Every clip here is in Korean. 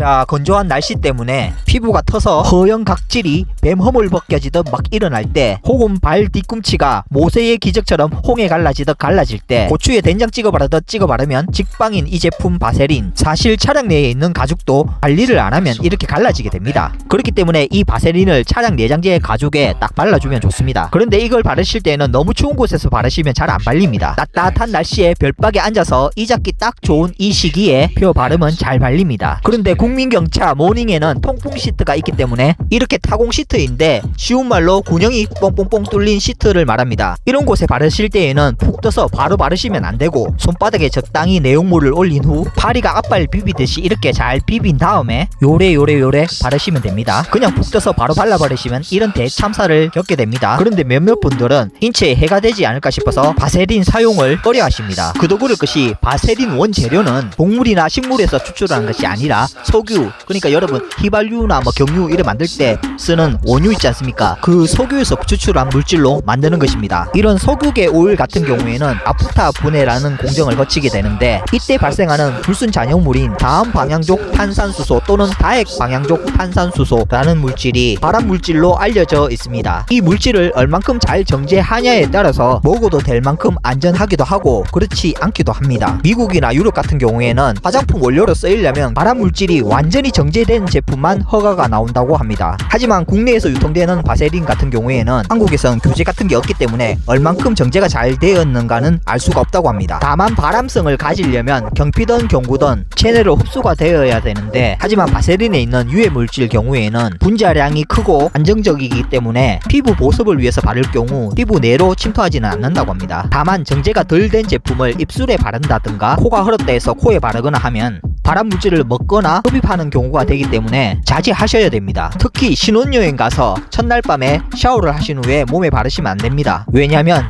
자, 건조한 날씨 때문에 피부가 터서 허연 각질이 뱀 허물 벗겨지듯 막 일어날 때 혹은 발 뒤꿈치가 모세의 기적처럼 홍해 갈라지듯 갈라질 때 고추에 된장 찍어 바르듯 찍어 바르면 직방인 이 제품 바세린 사실 차량 내에 있는 가죽도 관리를 안 하면 이렇게 갈라지게 됩니다. 그렇기 때문에 이 바세린을 차량 내장재 가죽에 딱 발라주면 좋습니다. 그런데 이걸 바르실 때는 너무 추운 곳에서 바르시면 잘 안 발립니다. 따뜻한 날씨에 별박에 앉아서 이 잡기 딱 좋은 이 시기에 표 바르면 잘 발립니다. 그런데 국민경차 모닝에는 통풍 시트가 있기 때문에 이렇게 타공 시트인데 쉬운 말로 군형이 뽕뽕뽕 뚫린 시트를 말합니다. 이런 곳에 바르실 때에는 푹 떠서 바로 바르시면 안 되고 손바닥에 적당히 내용물을 올린 후 파리가 앞발 비비듯이 이렇게 잘 비빈 다음에 요래 요래 요래 바르시면 됩니다. 그냥 푹 떠서 바로 발라버리시면 이런 대참사를 겪게 됩니다. 그런데 몇몇 분들은 인체에 해가 되지 않을까 싶어서 바세린 사용을 꺼려 하십니다. 그도 그럴 것이 바세린 원재료는 동물이나 식물에서 추출하는 것이 아니라 석유 그러니까 여러분 휘발유나 뭐 경유 이래 만들 때 쓰는 원유 있지 않습니까? 그 석유에서 추출한 물질로 만드는 것입니다. 이런 석유계 오일 같은 경우에는 아프타 분해라는 공정을 거치게 되는데 이때 발생하는 불순 잔여물인 다음 방향족 탄산수소 또는 다액 방향족 탄산수소라는 물질이 발암 물질로 알려져 있습니다. 이 물질을 얼만큼 잘 정제하냐에 따라서 먹어도 될 만큼 안전하기도 하고 그렇지 않기도 합니다. 미국이나 유럽 같은 경우에는 화장품 원료로 쓰이려면 발암 물질이 완전히 정제된 제품만 허가가 나온다고 합니다. 하지만 국내에서 유통되는 바세린 같은 경우에는 한국에선 규제 같은 게 없기 때문에 얼만큼 정제가 잘 되었는가는 알 수가 없다고 합니다. 다만 발암성을 가지려면 경피든 경구든 체내로 흡수가 되어야 되는데 하지만 바세린에 있는 유해 물질 경우에는 분자량이 크고 안정적이기 때문에 피부 보습을 위해서 바를 경우 피부 내로 침투하지는 않는다고 합니다. 다만 정제가 덜 된 제품을 입술에 바른다든가 코가 흐렸다 해서 코에 바르거나 하면 발암 물질을 먹거나 흡입하는 경우가 되기 때문에 자제하셔야 됩니다. 특히 신혼여행 가서 첫날 밤에 샤워를 하신 후에 몸에 바르시면 안 됩니다. 왜냐면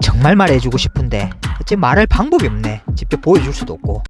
정말 말해주고 싶은데 어째 말할 방법이 없네. 직접 보여줄 수도 없고.